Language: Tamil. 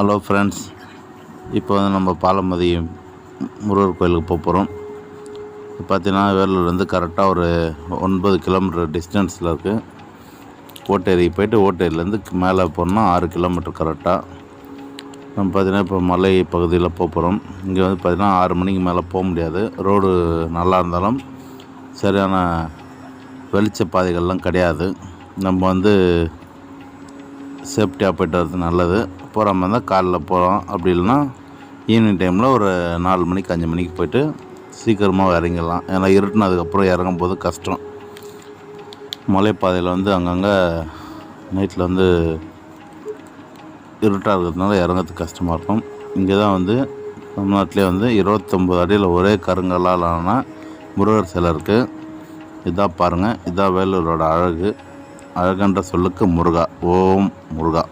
ஹலோ ஃப்ரெண்ட்ஸ் இப்போ வந்து நம்ம பாலமதி முருகர் கோயிலுக்கு போக போகிறோம் பார்த்தீங்கன்னா வேலூர்லேருந்து கரெக்டாக ஒரு ஒன்பது கிலோமீட்டர் டிஸ்டன்ஸில் இருக்குது ஓட்டேரிக்கு போயிட்டு ஓட்டேரியிலேருந்து மேலே போனால் ஆறு கிலோமீட்டர் கரெக்டாக நம்ம பார்த்தீங்கன்னா இப்போ மலை பகுதியில் போக போகிறோம் இங்கே வந்து பார்த்திங்கன்னா ஆறு மணிக்கு மேலே போக முடியாது. ரோடு நல்லா இருந்தாலும் சரியான வெளிச்ச பாதைகள்லாம் கிடையாது. நம்ம வந்து சேஃப்டியாக போய்ட்டு வர்றது நல்லது. போகிற மாதிரி இருந்தால் காலைல போகிறோம் அப்படி இல்லைன்னா ஈவினிங் டைமில் ஒரு நாலு மணிக்கு அஞ்சு மணிக்கு போயிட்டு சீக்கிரமாக இறங்கிடலாம். ஏன்னா இருட்டினதுக்கப்புறம் இறங்கும்போது கஷ்டம். மலைப்பாதையில் வந்து அங்கங்கே நைட்டில் வந்து இருட்டாக இருக்கிறதுனால இறங்கிறதுக்கு கஷ்டமாக இருக்கும். இங்கே தான் வந்து தமிழ்நாட்டிலே வந்து இருபத்தொம்பது அடியில் ஒரே கருங்கல்லால் ஆன முருகர் சிலை இருக்குது இதான் பாருங்கள் இதான் வேலூரோட அழகு. அழகன்ற சொல்லுக்கு முருகா. ஓம் முருகா.